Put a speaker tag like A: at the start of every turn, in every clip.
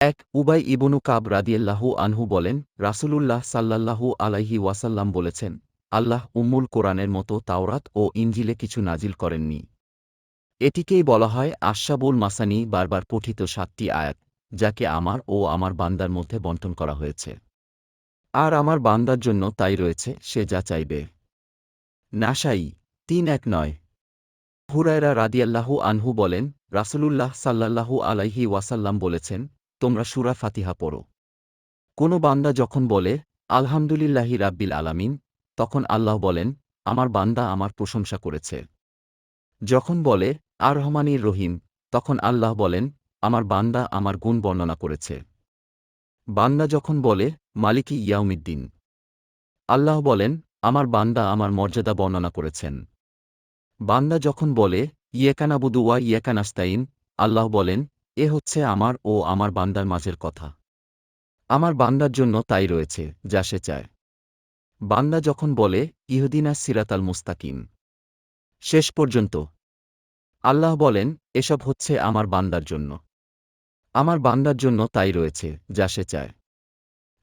A: এক উবাই ইবনু কাব রাদিয়াল্লাহু আনহু বলেন, রাসূলুল্লাহ সাল্লাল্লাহু আলাইহি ওয়াসাল্লাম বলেছেন, আল্লাহ উম্মুল কোরআনের মতো তাওরাত ও ইঞ্জিলে কিছু নাজিল করেননি। এটিকেই বলা হয় আশাবুল মাসানি বারবার পঠিত সাতটি আয়াত, যাকে আমার ও আমার বান্দার মধ্যে বন্টন করা হয়েছে। আর আমার বান্দার জন্য তাই রয়েছে, সে যা চাইবে। নাসাই তিন এক নয়। হুরায়রা রাদিয়াল্লাহু আনহু বলেন, রাসূলুল্লাহ সাল্লাল্লাহু আলাইহি ওয়াসাল্লাম বলেছেন তোমরা সুরা ফাতিহা পড়ো। কোনো বান্দা যখন বলে, আলহামদুলিল্লাহি রাব্বিল আলামিন তখন আল্লাহ বলেন, আমার বান্দা আমার প্রশংসা করেছে। যখন বলে, আর রহমানির রহিম তখন আল্লাহ বলেন, আমার বান্দা আমার গুণ বর্ণনা করেছে। বান্দা যখন বলে, মালিকি ইয়াউমিদ্দিন আল্লাহ বলেন, আমার বান্দা আমার মর্যাদা বর্ণনা করেছেন। বান্দা যখন বলে, ইয়েকানাবুদু ওয়া ইয়েকানাস্তাইন আল্লাহ বলেন এ হচ্ছে আমার ও আমার বান্দার মাঝের কথা। আমার বান্দার জন্য তাই রয়েছে, যা সে চায়। বান্দা যখন বলে, ইহুদিনা সিরাতাল মুস্তাকিম। শেষ পর্যন্ত। আল্লাহ বলেন, এসব হচ্ছে আমার বান্দার জন্য। আমার বান্দার জন্য তাই রয়েছে, যা সে চায়।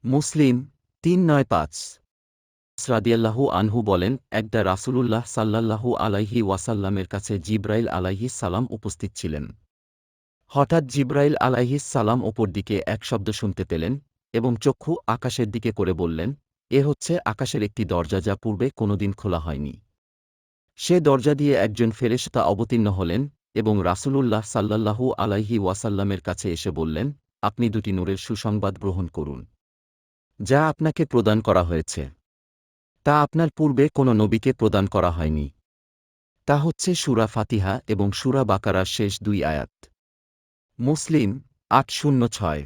A: মুসলিম, তিন নয় পাঁচ। শ্রাদিয়াল্লাহু আনহু বলেন, একদা রাসূলুল্লাহ সাল্লাল্লাহু আলাইহি ওয়াসাল্লামের কাছে জিব্রাইল আলাইহি সালাম উপস্থিত ছিলেন। হঠাৎ জিব্রাইল আলাইহিস সালাম ওপর দিকে এক শব্দ শুনতে পেলেন এবং চক্ষু আকাশের দিকে করে বললেন, এ হচ্ছে আকাশের একটি দরজা যা পূর্বে কোনোদিন খোলা হয়নি। সে দরজা দিয়ে একজন ফেরেশতা অবতীর্ণ হলেন এবং রাসূলুল্লাহ সাল্লাল্লাহু আলাইহি ওয়াসাল্লামের কাছে এসে বললেন, আপনি দুটি নূরের সুসংবাদ গ্রহণ করুন, যা আপনাকে প্রদান করা হয়েছে। তা আপনার পূর্বে কোনো নবীকে প্রদান করা হয়নি। তা হচ্ছে সুরা ফাতিহা এবং সুরা বাকারার শেষ দুই আয়াত। মুসলিম আট শূন্য ছয়